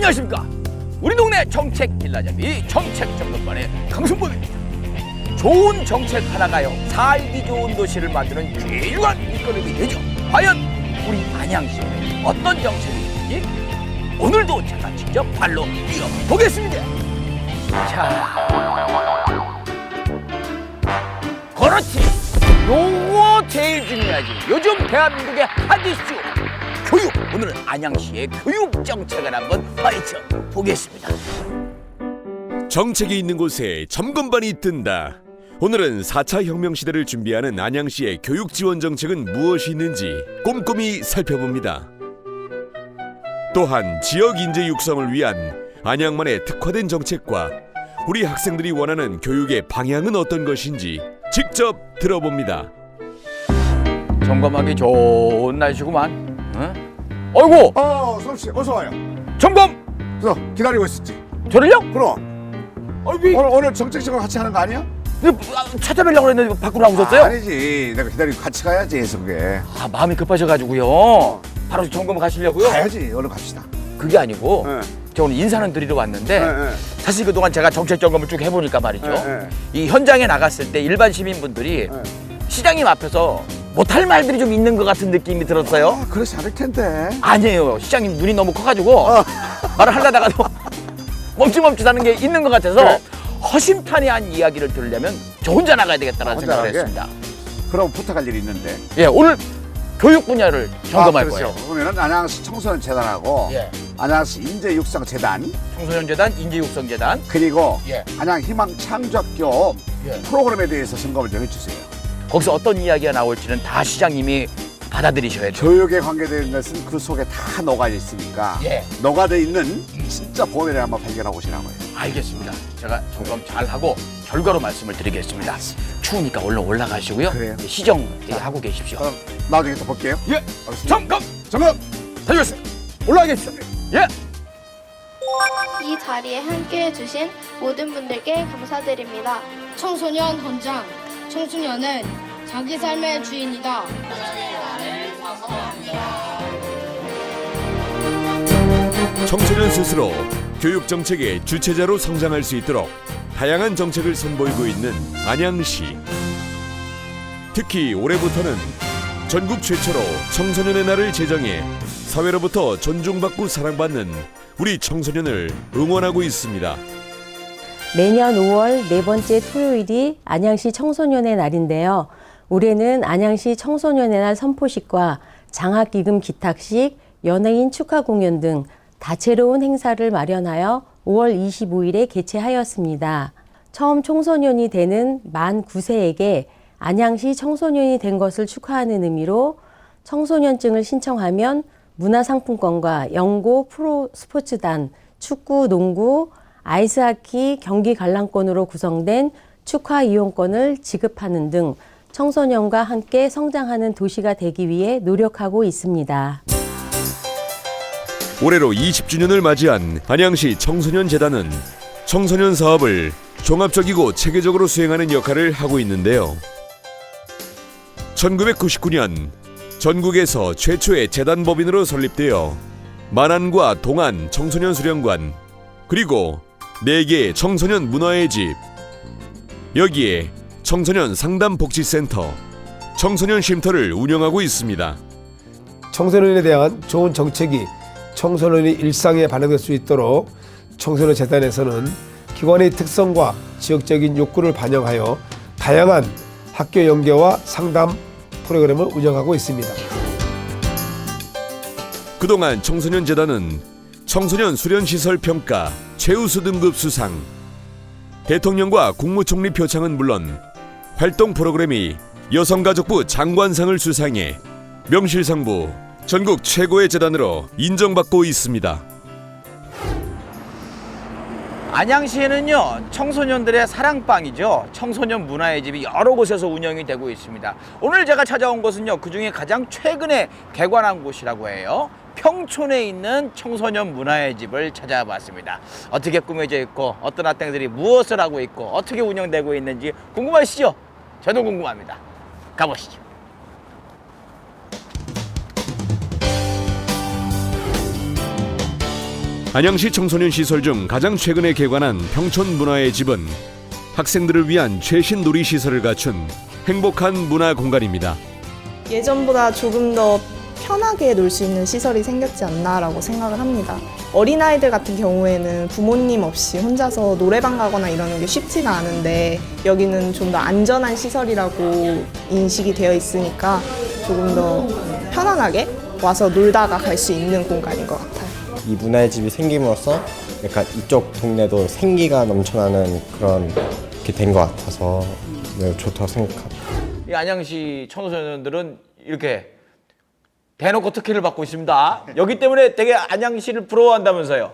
안녕하십니까? 우리 동네 정책 빌라잡이 정책 점검반의 강승범입니다. 좋은 정책 하나가요 살기 좋은 도시를 만드는 훌륭한 일거리가 되죠. 과연 우리 안양시에 어떤 정책이 있는지 오늘도 제가 직접 발로 뛰어보겠습니다. 자 그렇지. 요거 제일 중요하지. 요즘 대한민국의 핫 이슈. 교육 오늘은 안양시의 교육 정책을 한번 파헤쳐 보겠습니다 정책이 있는 곳에 점검반이 뜬다. 오늘은 4차 혁명 시대를 준비하는 안양시의 교육 지원 정책은 무엇이 있는지 꼼꼼히 살펴봅니다. 또한 지역 인재 육성을 위한 안양만의 특화된 정책과 우리 학생들이 원하는 교육의 방향은 어떤 것인지 직접 들어봅니다. 점검하기 좋은 날씨구만 응? 어이구 어, 성씨 어서 와요. 점검 그래서 기다리고 있었지. 저를요? 그럼 어이구 오늘 오늘 정책적으로 같이 하는 거 아니야? 찾아뵈려고 했는데 밖으로 나오셨어요? 아, 아니지. 내가 기다리고 같이 가야지 해서 그게. 아 마음이 급하셔가지고요 바로 점검 가시려고요? 가야지. 얼른 갑시다. 그게 아니고 네. 저 오늘 인사는 드리러 왔는데 네, 네. 사실 그동안 제가 정책 점검을 쭉 해보니까 말이죠 네, 네. 이 현장에 나갔을 때 일반 시민분들이 네. 시장님 앞에서 못할 말들이 좀 있는 것 같은 느낌이 들었어요 아, 그렇지 않을 텐데. 아니에요 시장님 눈이 너무 커가지고 어. 말을 하려다가도 멈칫멈칫하는 게 있는 것 같아서 네. 허심탄회한 이야기를 들으려면 저 혼자 나가야 되겠다는 혼자 생각을 나가게? 했습니다 그럼 부탁할 일이 있는데. 예 오늘 교육 분야를 점검할 아, 거예요. 그러면은 안양시 청소년 재단하고 예. 안양시 인재 육성 재단 청소년 재단 인재 육성 재단 그리고 예. 안양 희망 창조학교 예. 프로그램에 대해서 점검을 좀 해주세요. 거기서 어떤 이야기가 나올지는 다 시장님이 받아들이셔야 돼요. 교육에 관계된 것은 그 속에 다 녹아 있으니까 예. 녹아져 있는 진짜 본의를 한번 발견하고 오시라고요. 알겠습니다. 제가 점검 잘 하고 결과로 말씀을 드리겠습니다. 추우니까 얼른 올라가시고요. 그래요. 시정 하고 계십시오. 그럼 나중에 또 볼게요. 예. 알겠습니다. 점검 점검. 다녀오겠습니다. 올라가십시오. 예. 이 자리에 함께 해 주신 모든 분들께 감사드립니다. 청소년 헌장. 청소년은 자기 삶의 주인이다. 청소년 스스로 교육 정책의 주체자로 성장할 수 있도록 다양한 정책을 선보이고 있는 안양시. 특히 올해부터는 전국 최초로 청소년의 날을 제정해 사회로부터 존중받고 사랑받는 우리 청소년을 응원하고 있습니다. 매년 5월 네 번째 토요일이 안양시 청소년의 날인데요. 올해는 안양시 청소년의 날 선포식과 장학기금 기탁식, 연예인 축하 공연 등 다채로운 행사를 마련하여 5월 25일에 개최하였습니다. 처음 청소년이 되는 만 9세에게 안양시 청소년이 된 것을 축하하는 의미로 청소년증을 신청하면 문화상품권과 영고 프로 스포츠단, 축구, 농구, 아이스하키 경기 관람권으로 구성된 축하 이용권을 지급하는 등 청소년과 함께 성장하는 도시가 되기 위해 노력하고 있습니다. 올해로 20주년을 맞이한 안양시 청소년 재단은 청소년 사업을 종합적이고 체계적으로 수행하는 역할을 하고 있는데요. 1999년 전국에서 최초의 재단 법인으로 설립되어 만안과 동안 청소년 수련관 그리고 4개의 청소년 문화의 집 여기에 청소년 상담 복지센터 청소년 쉼터를 운영하고 있습니다. 청소년에 대한 좋은 정책이 청소년의 일상에 반영될 수 있도록 청소년 재단에서는 기관의 특성과 지역적인 욕구를 반영하여 다양한 학교 연계와 상담 프로그램을 운영하고 있습니다. 그동안 청소년 재단은 청소년 수련 시설 평가 최우수 등급 수상, 대통령과 국무총리 표창은 물론 활동 프로그램이 여성가족부 장관상을 수상해 명실상부 전국 최고의 재단으로 인정받고 있습니다. 안양시에는요 청소년들의 사랑방이죠. 청소년 문화의 집이 여러 곳에서 운영이 되고 있습니다. 오늘 제가 찾아온 곳은요 그중에 가장 최근에 개관한 곳이라고 해요. 평촌에 있는 청소년 문화의 집을 찾아봤습니다. 어떻게 꾸며져 있고 어떤 학생들이 무엇을 하고 있고 어떻게 운영되고 있는지 궁금하시죠 저도 궁금합니다 가보시죠 안양시 청소년 시설 중 가장 최근에 개관한 평촌 문화의 집은 학생들을 위한 최신 놀이 시설을 갖춘 행복한 문화 공간입니다. 예전보다 조금 더 편하게 놀 수 있는 시설이 생겼지 않나라고 생각을 합니다. 어린아이들 같은 경우에는 부모님 없이 혼자서 노래방 가거나 이러는 게 쉽지가 않은데 여기는 좀 더 안전한 시설이라고 인식이 되어 있으니까 조금 더 편안하게 와서 놀다가 갈 수 있는 공간인 것 같아요. 이 문화의 집이 생김으로써 약간 이쪽 동네도 생기가 넘쳐나는 그런 게 된 것 같아서 매우 좋다고 생각합니다. 이 안양시 청소년들은 이렇게 대놓고 특혜를 받고 있습니다. 여기 때문에 되게 안양시를 부러워한다면서요.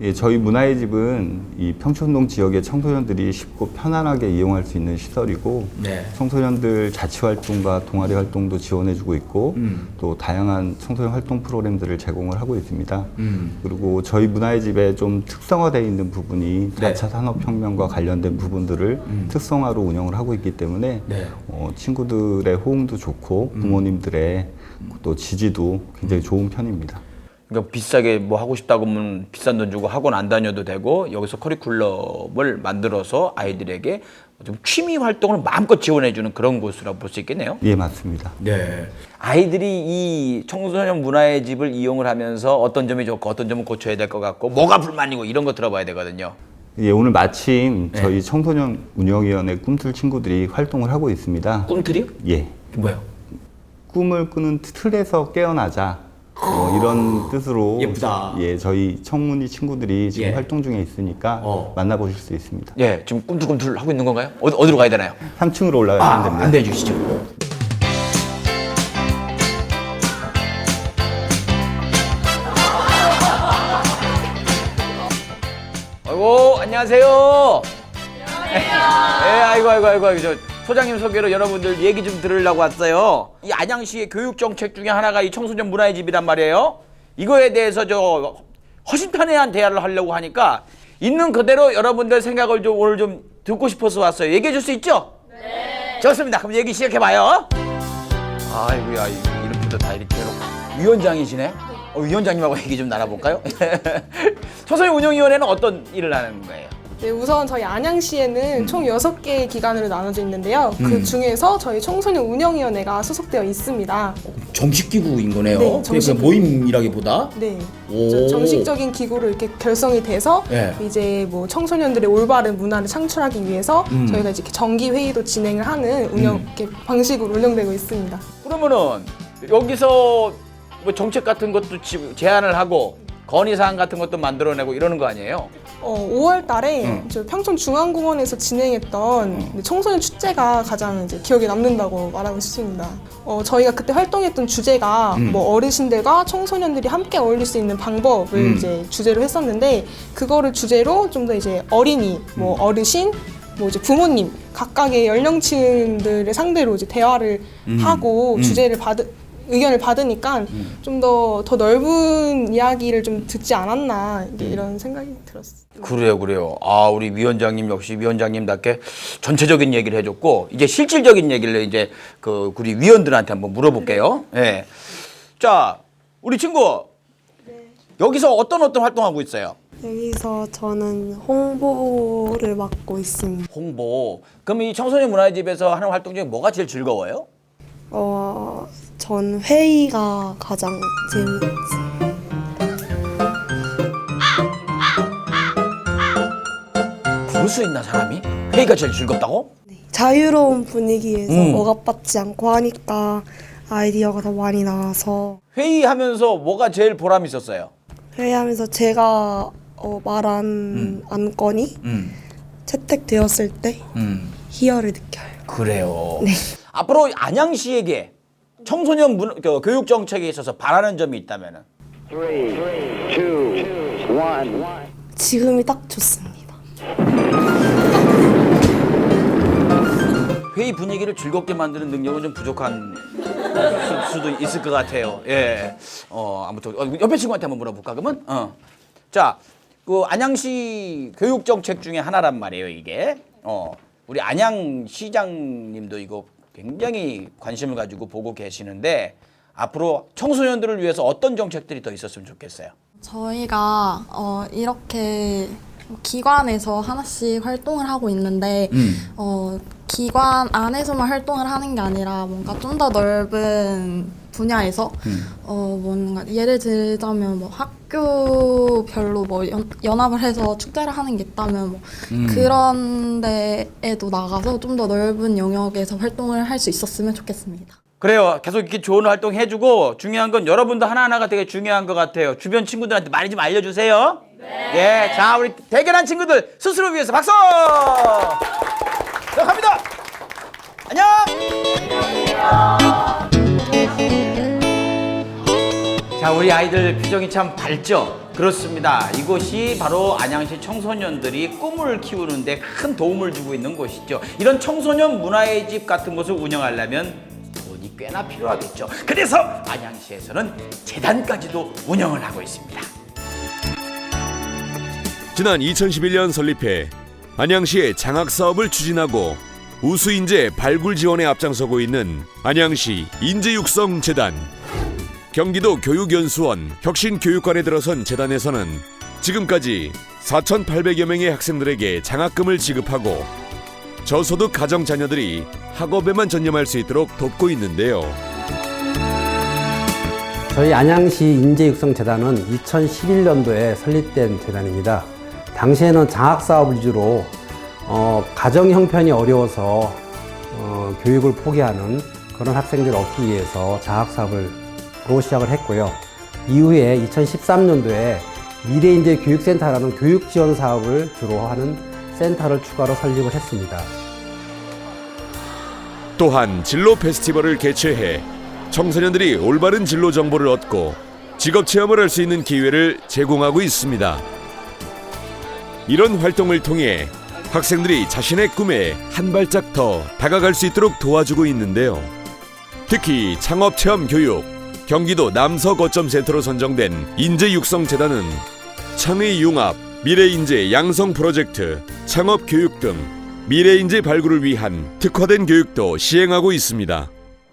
예, 저희 문화의 집은 이 평촌동 지역의 청소년들이 쉽고 편안하게 이용할 수 있는 시설이고 네. 청소년들 자치 활동과 동아리 활동도 지원해주고 있고 또 다양한 청소년 활동 프로그램들을 제공을 하고 있습니다. 그리고 저희 문화의 집에 좀 특성화되어 있는 부분이 네. 4차 산업혁명과 관련된 부분들을 특성화로 운영을 하고 있기 때문에 네. 어, 친구들의 호응도 좋고 부모님들의 또 지지도 굉장히 좋은 편입니다. 그러니까 비싸게 뭐 하고 싶다고 하면 비싼 돈 주고 학원 안 다녀도 되고 여기서 커리큘럼을 만들어서 아이들에게 좀 취미 활동을 마음껏 지원해주는 그런 곳이라고 볼 수 있겠네요. 예, 맞습니다. 네. 아이들이 이 청소년 문화의 집을 이용을 하면서 어떤 점이 좋고 어떤 점은 고쳐야 될 것 같고 뭐가 불만이고 이런 거 들어봐야 되거든요. 예, 오늘 마침 네. 저희 청소년 운영위원회 꿈틀 친구들이 활동을 하고 있습니다. 꿈틀이요? 예. 뭐요? 꿈을 꾸는 틀에서 깨어나자. 뭐 이런 뜻으로 예쁘다. 예, 저희 청문이 친구들이 지금 예. 활동 중에 있으니까 어. 만나보실 수 있습니다. 예, 지금 꿈틀꿈틀 하고 있는 건가요? 어디, 어디로 가야 되나요? 3층으로 올라가시면 아, 됩니다. 안내해 주시죠. 아이고, 안녕하세요. 예, 아이고, 아이고, 아이고, 아이고, 저 소장님 소개로 여러분들 얘기 좀 들으려고 왔어요. 이 안양시의 교육 정책 중에 하나가 이 청소년 문화의 집이란 말이에요. 이거에 대해서 저 허심탄회한 대화를 하려고 하니까 있는 그대로 여러분들 생각을 좀 오늘 좀 듣고 싶어서 왔어요. 얘기해 줄 수 있죠? 네. 좋습니다. 그럼 얘기 시작해 봐요. 아이고야, 이- 이름부터 다 이렇게 해놓고. 위원장이시네? 어, 위원장님하고 얘기 좀 나눠볼까요? 청소년 운영위원회는 어떤 일을 하는 거예요? 네, 우선 저희 안양시에는 총 6개의 기관으로 나눠져 있는데요. 그 중에서 저희 청소년 운영위원회가 소속되어 있습니다. 정식 기구인 거네요. 네, 정식 그러니까 모임이라기보다. 네. 오. 저- 정식적인 기구로 이렇게 결성이 돼서 네. 이제 뭐 청소년들의 올바른 문화를 창출하기 위해서 음. 저희가 이제 이렇게 정기 회의도 진행을 하는 운영 이렇게 방식으로 운영되고 있습니다. 그러면은 여기서 뭐 정책 같은 것도 지- 제안을 하고 건의사항 같은 것도 만들어내고 이러는 거 아니에요? 어, 5월 달에 음. 저 평촌 중앙공원에서 진행했던 청소년 축제가 가장 이제 기억에 남는다고 말하고 싶습니다. 어, 저희가 그때 활동했던 주제가 음. 뭐 어르신들과 청소년들이 함께 어울릴 수 있는 방법을 음. 이제 주제로 했었는데 그거를 주제로 좀 더 이제 어린이, 뭐 음. 어르신, 뭐 이제 부모님 각각의 연령층들을 상대로 이제 대화를 하고 음. 주제를 받으 의견을 받으니까 좀더 더 넓은 이야기를 좀 듣지 않았나 음. 이제 이런 생각이 들었어요. 그래요, 그래요. 아, 우리 위원장님 역시 위원장님답게 전체적인 얘기를 해줬고 이제 실질적인 얘기를 이제 그 우리 위원들한테 한번 물어볼게요. 예. 자, 우리 친구 여기서 어떤 어떤 활동하고 있어요? 여기서 저는 홍보를 맡고 있습니다. 홍보. 그럼 이 청소년 문화의 집에서 하는 활동 중에 뭐가 제일 즐거워요? 어, 전 회의가 가장 재밌어요. 부를 수 있나 사람이? 회의가 제일 즐겁다고? 자유로운 분위기에서 음. 억압받지 않고 하니까 아이디어가 더 많이 나와서 회의하면서 뭐가 제일 보람 있었어요? 회의하면서 제가 어, 말한 안건이 음, 채택되었을 때 음. 희열을 느껴요. 그래요. 앞으로 안양시에게 청소년 문, 그, 교육 정책에 있어서 바라는 점이 있다면은 지금이 딱 좋습니다. 회의 분위기를 즐겁게 만드는 능력은 좀 부족한 수- 수도 있을 것 같아요. 예. 어, 아무튼 어, 옆에 친구한테 한번 물어볼까 그러면? 어. 자, 그 안양시 교육 정책 중에 하나란 말이에요, 이게. 어. 우리 안양 시장님도 이거 굉장히 관심을 가지고 보고 계시는데 앞으로 청소년들을 위해서 어떤 정책들이 더 있었으면 좋겠어요. 저희가 어, 이렇게 기관에서 하나씩 활동을 하고 있는데 어, 기관 안에서만 활동을 하는 게 아니라 뭔가 좀 더 넓은 분야에서 어, 뭔가 예를 들자면 뭐 학 교별로 뭐 연, 연합을 해서 축제를 하는 게 있다면 뭐 음. 그런 데에도 나가서 좀 더 넓은 영역에서 활동을 할 수 있었으면 좋겠습니다. 그래요. 계속 이렇게 좋은 활동 해주고 중요한 건 여러분도 하나하나가 되게 중요한 것 같아요. 주변 친구들한테 많이 좀 알려주세요. 네. 예, 자 우리 대결한 친구들 스스로 위해서 박수. 자 갑니다. 안녕. 자 우리 아이들 표정이 참 밝죠. 그렇습니다. 이곳이 바로 안양시 청소년들이 꿈을 키우는데 큰 도움을 주고 있는 곳이죠. 이런 청소년 문화의 집 같은 곳을 운영하려면 돈이 꽤나 필요하겠죠. 그래서 안양시에서는 재단까지도 운영을 하고 있습니다. 지난 2011년 설립해 안양시의 장학 사업을 추진하고 우수 인재 발굴 지원에 앞장서고 있는 안양시 인재 육성 재단. 경기도 교육연수원 혁신교육관에 들어선 재단에서는 지금까지 4,800여 명의 학생들에게 장학금을 지급하고 저소득 가정 자녀들이 학업에만 전념할 수 있도록 돕고 있는데요. 저희 안양시 인재육성재단은 2011년도에 설립된 재단입니다. 당시에는 장학사업 위주로 어, 가정 형편이 어려워서 어, 교육을 포기하는 그런 학생들을 얻기 위해서 장학사업을 로 시작을 했고요. 이후에 2013년도에 미래인재 교육센터라는 교육 지원 사업을 주로 하는 센터를 추가로 설립을 했습니다. 또한 진로 페스티벌을 개최해 청소년들이 올바른 진로 정보를 얻고 직업 체험을 할 수 있는 기회를 제공하고 있습니다. 이런 활동을 통해 학생들이 자신의 꿈에 한 발짝 더 다가갈 수 있도록 도와주고 있는데요. 특히 창업 체험 교육, 경기도 남서 거점 센터로 선정된 인재 육성 재단은 창의 융합, 미래 인재 양성 프로젝트, 창업 교육 등 미래 인재 발굴을 위한 특화된 교육도 시행하고 있습니다.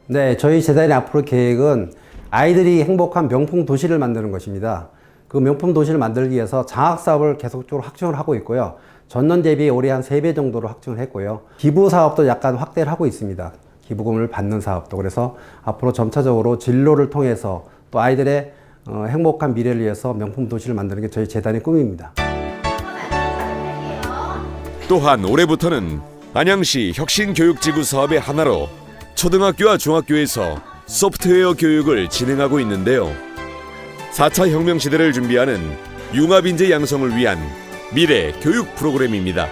네, 저희 재단의 앞으로 계획은 아이들이 행복한 명품 도시를 만드는 것입니다. 그 명품 도시를 만들기 위해서 장학 사업을 계속적으로 확충을 하고 있고요. 전년 대비 올해 한 3배 정도로 확충을 했고요. 기부 사업도 약간 확대를 하고 있습니다. 기부금을 받는 사업도. 그래서 앞으로 점차적으로 진로를 통해서 또 아이들의 어, 행복한 미래를 위해서 명품 도시를 만드는 게 저희 재단의 꿈입니다. 또한 올해부터는 안양시 혁신교육지구 사업의 하나로 초등학교와 중학교에서 소프트웨어 교육을 진행하고 있는데요. 4차 혁명 시대를 준비하는 융합인재 양성을 위한 미래 교육 프로그램입니다.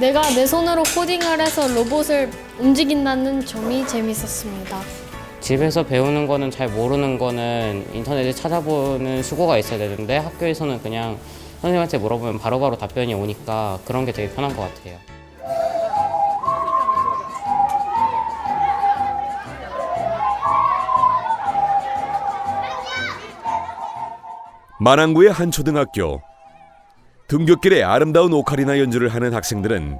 내가 내 손으로 코딩을 해서 로봇을 움직인다는 점이 재밌었습니다. 집에서 배우는 거는 잘 모르는 거는 인터넷에 찾아보는 수고가 있어야 되는데 학교에서는 그냥 선생님한테 물어보면 바로바로 답변이 오니까 그런 게 되게 편한 것 같아요. 만안구의 한 초등학교 등굣길에 아름다운 오카리나 연주를 하는 학생들은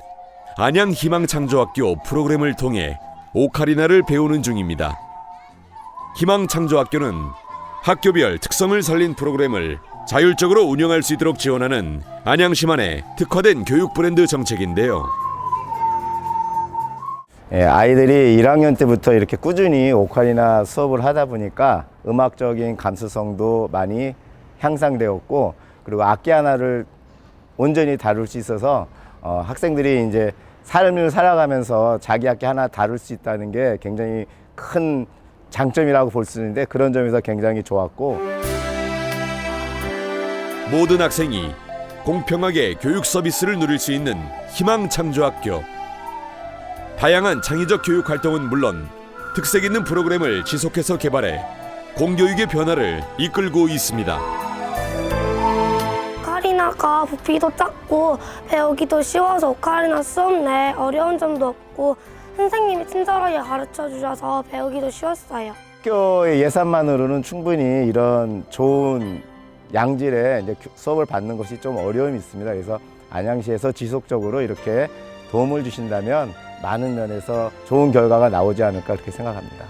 안양 희망창조학교 프로그램을 통해 오카리나를 배우는 중입니다. 희망창조학교는 학교별 특성을 살린 프로그램을 자율적으로 운영할 수 있도록 지원하는 안양시만의 특화된 교육 브랜드 정책인데요. 예, 아이들이 1학년 때부터 이렇게 꾸준히 오카리나 수업을 하다 보니까 음악적인 감수성도 많이 향상되었고 그리고 악기 하나를 온전히 다룰 수 있어서 어, 학생들이 이제 삶을 살아가면서 자기 악기 하나 다룰 수 있다는 게 굉장히 큰 장점이라고 볼 수 있는데 그런 점에서 굉장히 좋았고 모든 학생이 공평하게 교육 서비스를 누릴 수 있는 희망 창조학교. 다양한 창의적 교육 활동은 물론 특색 있는 프로그램을 지속해서 개발해 공교육의 변화를 이끌고 있습니다. 오카리나가 부피도 작고 배우기도 쉬워서 오카리나 수업 내 어려운 점도 없고 선생님이 친절하게 가르쳐 주셔서 배우기도 쉬웠어요. 학교의 예산만으로는 충분히 이런 좋은 양질의 이제 교- 수업을 받는 것이 좀 어려움이 있습니다. 그래서 안양시에서 지속적으로 이렇게 도움을 주신다면 많은 면에서 좋은 결과가 나오지 않을까 그렇게 생각합니다.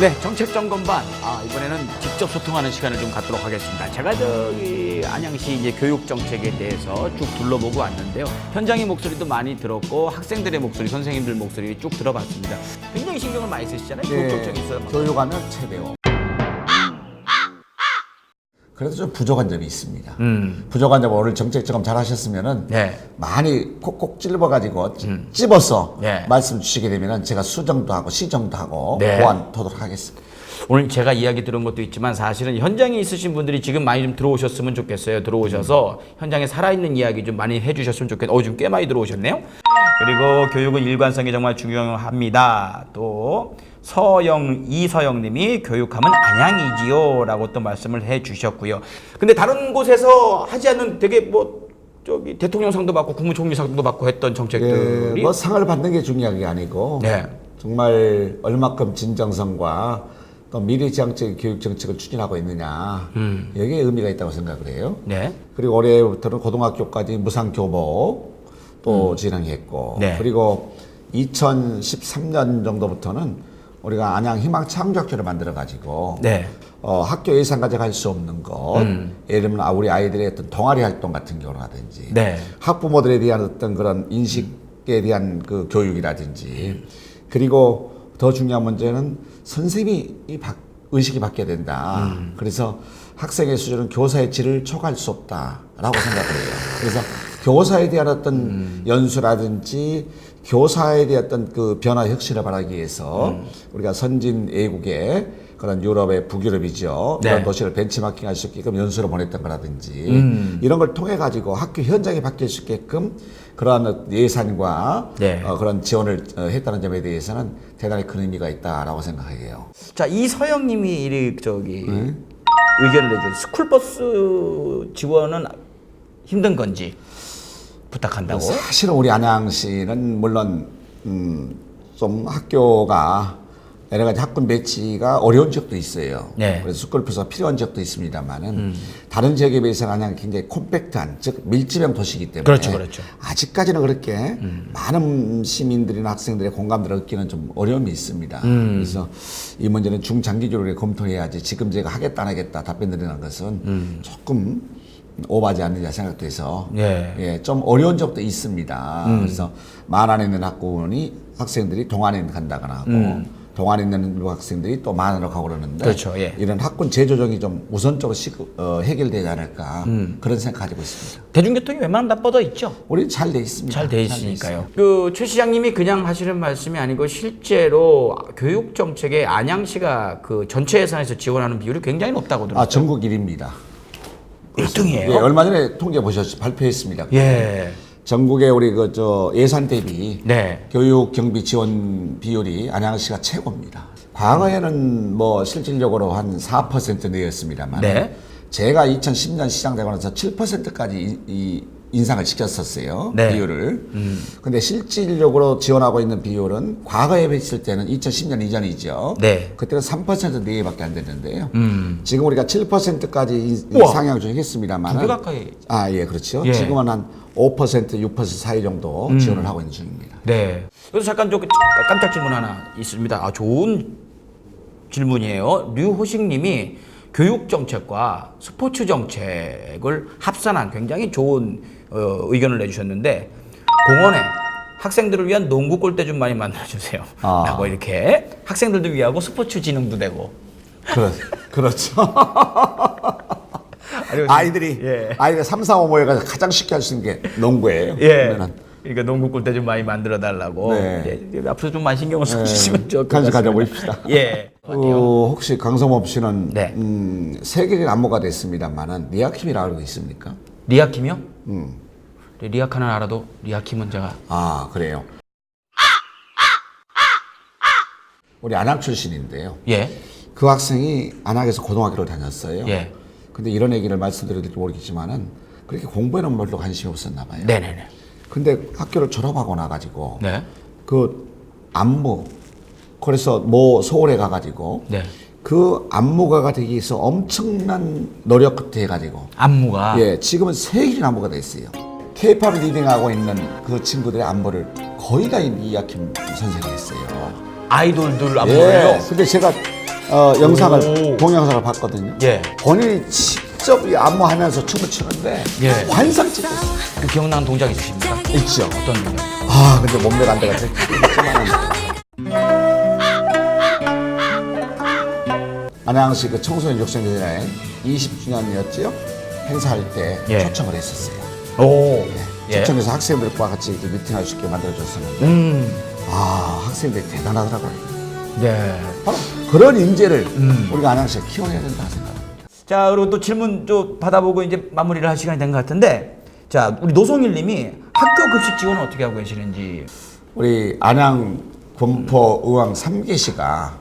네, 정책 점검반. 아, 이번에는 직접 소통하는 시간을 좀 갖도록 하겠습니다. 제가 저기 안양시 이제 교육 정책에 대해서 쭉 둘러보고 왔는데요. 현장의 목소리도 많이 들었고 학생들의 목소리, 선생님들 목소리 쭉 들어봤습니다. 굉장히 신경을 많이 쓰시잖아요. 교육 정책에 있어서. 교육하면 최대요. 그래도 좀 부족한 점이 있습니다. 음. 부족한 점은 오늘 정책 점검 잘 하셨으면은 네. 많이 콕콕 찔러 가지고 찝어서 네. 말씀 주시게 되면은 제가 수정도 하고 시정도 하고 네. 보완토록 하겠습니다. 오늘 제가 이야기 들은 것도 있지만 사실은 현장에 있으신 분들이 지금 많이 좀 들어오셨으면 좋겠어요. 들어오셔서 현장에 살아있는 이야기 좀 많이 해주셨으면 좋겠어요. 어, 지금 꽤 많이 들어오셨네요. 그리고 교육은 일관성이 정말 중요합니다. 또 서영 이서영 님이 교육하면 안양이지요 라고 또 말씀을 해 주셨고요. 근데 다른 곳에서 하지 않는 되게 뭐 저기 대통령상도 받고 국무총리상도 받고 했던 정책들이 예, 뭐 상을 받는 게 중요한 게 아니고 네. 정말 얼마큼 진정성과 또 미래지향적인 교육 정책을 추진하고 있느냐 음. 여기에 의미가 있다고 생각을 해요. 네. 그리고 올해부터는 고등학교까지 무상 교복 또 진행했고 네. 그리고 2013년 정도부터는 우리가 안양 희망 창조학교를 만들어 가지고 네. 어, 학교 예산 가져갈 수 없는 것 음. 예를 들면 아, 우리 아이들의 어떤 동아리 활동 같은 경우라든지 네. 학부모들에 대한 어떤 그런 인식에 대한 그 교육이라든지 그리고 더 중요한 문제는 선생님이 이 바- 의식이 바뀌어야 된다. 음. 그래서 학생의 수준은 교사의 질을 초과할 수 없다라고 생각을 해요. 그래서 교사에 대한 어떤 음. 연수라든지 교사에 대한 어떤 그 변화 혁신을 바라기 위해서 음. 우리가 선진 외국의 그런 유럽의 북유럽이죠. 네. 그런 도시를 벤치마킹 할수 있게끔 연수를 보냈던 거라든지 음. 이런 걸 통해 가지고 학교 현장이 바뀔 수 있게끔 그러한 예산과 네. 어, 그런 지원을 어, 했다는 점에 대해서는 대단히 큰 의미가 있다라고 생각해요. 자 이서영 님이 이 저기 네. 의견을 내준 스쿨버스 지원은 힘든 건지 부탁한다고. 사실은 우리 안양시는 물론 음, 좀 학교가 여러 가지 학군 배치가 어려운 지역도 있어요. 네. 그래서 스쿨버스가 필요한 지역도 있습니다만은 음. 다른 지역에 비해서는 안양이 굉장히 콤팩트한 즉 밀집형 도시이기 때문에 그렇죠, 그렇죠. 아직까지는 그렇게 많은 시민들이나 학생들의 공감들을 얻기는 좀 어려움이 있습니다. 음. 그래서 이 문제는 중장기적으로 검토해야지 지금 제가 하겠다 안 하겠다 답변 드리는 것은 음. 조금 오바지 않느냐 생각돼서 예. 예, 좀 어려운 적도 있습니다. 음. 그래서 만안에 있는 학군이 학생들이 동안에 간다거나 하고 음. 동안에 있는 학생들이 또 만안으로 가고 그러는데 그렇죠, 예. 이런 학군 재조정이 좀 우선적으로 시, 어, 해결되지 않을까 음. 그런 생각 가지고 있습니다. 대중교통이 웬만하면 다 뻗어 있죠. 우리 잘 돼 있습니다. 잘 돼 있으니까요. 그 최 시장님이 그냥 하시는 말씀이 아니고 실제로 교육 정책에 안양시가 그 전체 예산에서 지원하는 비율이 굉장히 높다고 들었어요. 아 전국 1위입니다. 1등이에요. 예, 얼마 전에 통계 보셨죠? 발표했습니다. 예. 전국에 우리 그 저 예산 대비 네. 교육 경비 지원 비율이 안양시가 최고입니다. 과거에는 뭐 실질적으로 한 4% 내였습니다만 네. 제가 2010년 시장 되고 나서 7%까지 이, 이 인상을 시켰었어요. 네. 비율을. 음. 근데 실질적으로 지원하고 있는 비율은 과거에 비했을 때는 2010년 이전이죠. 네. 그때는 3% 내외밖에 안 됐는데요. 음. 지금 우리가 7%까지 우와. 상향 좀 했습니다만. 두배 가까이. 아, 예, 그렇죠. 예. 지금은 한 5%, 6% 사이 정도 음. 지원을 하고 있는 중입니다. 네. 그래서 잠깐 저 깜짝 질문 하나 있습니다. 아, 좋은 질문이에요. 류호식 님이 교육 정책과 스포츠 정책을 합산한 굉장히 좋은 어, 의견을 내주셨는데 공원에 학생들을 위한 농구 골대 좀 많이 만들어 주세요. 아. 라고 이렇게 학생들도 위하고 스포츠 진흥도 되고. 그렇, 그렇죠. 아이들이, 예. 아이가 3, 4, 5 모여가지고 가장 쉽게 할 수 있는 게 농구예요. 예. 그러면은. 그러니까 농구 골대 좀 많이 만들어 달라고. 네. 예, 앞으로 좀 많이 신경을 네. 써주시면 좋을 것 같습니다. 가져보십시다. 예. 어, 혹시 강성업 씨는 네. 음, 세계적인 안무가 됐습니다만은 리아킴이라고 알고 있습니까? 리아킴이요? 음. 리아카는 알아도 리아킴은 제가 아 그래요. 우리 안학 출신인데요. 예. 그 학생이 안학에서 고등학교를 다녔어요. 예. 근데 이런 얘기를 말씀드려도 모르겠지만은 그렇게 공부에는 별로 관심이 없었나 봐요. 네네네. 근데 학교를 졸업하고 나가지고 네. 그 안무 그래서 뭐 서울에 가가지고 네. 그 안무가가 되기 위해서 엄청난 노력 끝에 해가지고 안무가 예 지금은 세계적인 안무가 됐어요. K-팝 리딩하고 있는 그 친구들의 안무를 거의 다 이아킴 선생이 했어요. 아이돌들 안무를요. 예, 근데 제가 어, 영상을 오. 동영상을 봤거든요. 예. 본인이 직접 이 안무하면서 춤을 추는데 예. 환상적이었어요. 그 기억나는 동작 있으십니까? 있죠. 어떤 동작? 아 근데 몸매가 안 돼가지고 안양시 그 청소년 욕심대회 20주년이었지요 행사할 때 예. 초청을 했었어요. 오. 예. 초청해서 학생들과 같이 이렇게 미팅할 수 있게 만들어줬었는데 음. 아 학생들이 대단하더라고요. 네. 바로 그런 인재를 음. 우리가 안양시에 키워야 된다 생각합니다. 자, 그리고 또 질문 좀 받아보고 이제 마무리를 할 시간이 된 것 같은데, 자, 우리 노송일 님이 학교 급식 지원은 어떻게 하고 계시는지. 우리 안양 군포 의왕 3개시가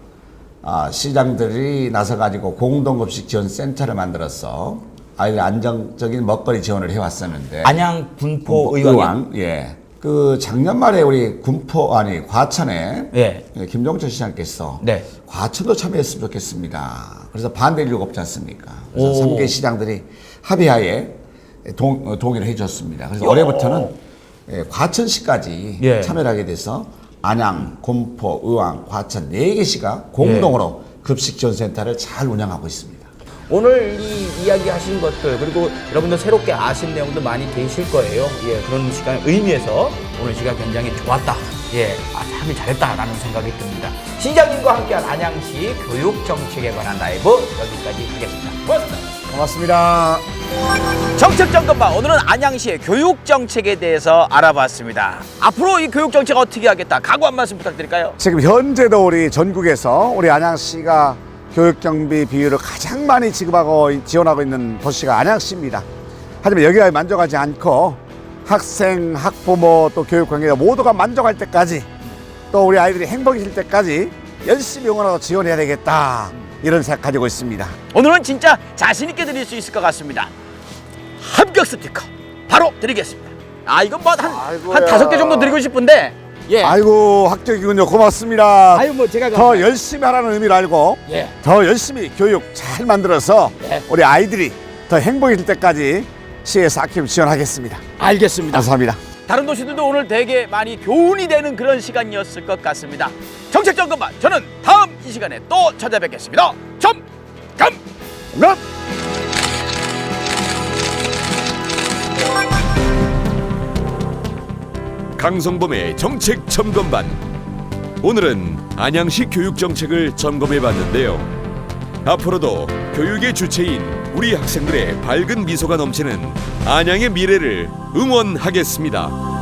아, 시장들이 나서 가지고 공동급식 지원 센터를 만들어서 아이들 안정적인 먹거리 지원을 해왔었는데 안양 의왕이요? 의왕 예. 그 작년 말에 우리 군포 아니 과천에 예. 예, 김종철 시장께서 네. 과천도 참여했으면 좋겠습니다. 그래서 반대 이유가 없지 않습니까? 그래서 오. 3개 시장들이 합의하에 동, 어, 동의를 해줬습니다. 그래서 야. 올해부터는 예, 과천시까지 예. 참여를 하게 돼서 안양, 군포, 의왕, 과천 네 개 시가 공동으로 예. 급식 지원 센터를 잘 운영하고 있습니다. 오늘 이 이야기 하신 것들, 그리고 여러분들 새롭게 아신 내용도 많이 계실 거예요. 예, 그런 시간을 의미해서 오늘 시간 굉장히 좋았다. 예, 아, 참 잘했다라는 생각이 듭니다. 시장님과 함께한 안양시 교육 정책에 관한 라이브 여기까지 하겠습니다. 고맙습니다. 고맙습니다. 정책 점검반 오늘은 안양시의 교육 정책에 대해서 알아봤습니다. 앞으로 이 교육 정책 어떻게 하겠다 각오 한 말씀 부탁드릴까요? 지금 현재도 우리 전국에서 우리 안양시가 교육 경비 비율을 가장 많이 지급하고 지원하고 있는 도시가 안양시입니다. 하지만 여기가 만족하지 않고 학생, 학부모 또 교육 관계자 모두가 만족할 때까지 또 우리 아이들이 행복해질 때까지 열심히 응원하고 지원해야 되겠다 이런 생각 가지고 있습니다. 오늘은 진짜 자신 있게 드릴 수 있을 것 같습니다. 합격 스티커 바로 드리겠습니다. 아 이건 뭐한 한 다섯 개 정도 드리고 싶은데 예. 아이고 합격이군요. 고맙습니다. 아유 뭐 제가 더 열심히 하라는 의미를 알고 예. 더 열심히 교육 잘 만들어서 네. 우리 아이들이 더 행복해질 때까지 시에서 아낌 지원하겠습니다. 알겠습니다. 감사합니다. 다른 도시들도 오늘 되게 많이 교훈이 되는 그런 시간이었을 것 같습니다. 정책 점검반 저는 다음 이 시간에 또 찾아뵙겠습니다. 점검 감. 강성범의 정책 점검반. 오늘은 안양시 교육 정책을 점검해 봤는데요. 앞으로도 교육의 주체인 우리 학생들의 밝은 미소가 넘치는 안양의 미래를 응원하겠습니다.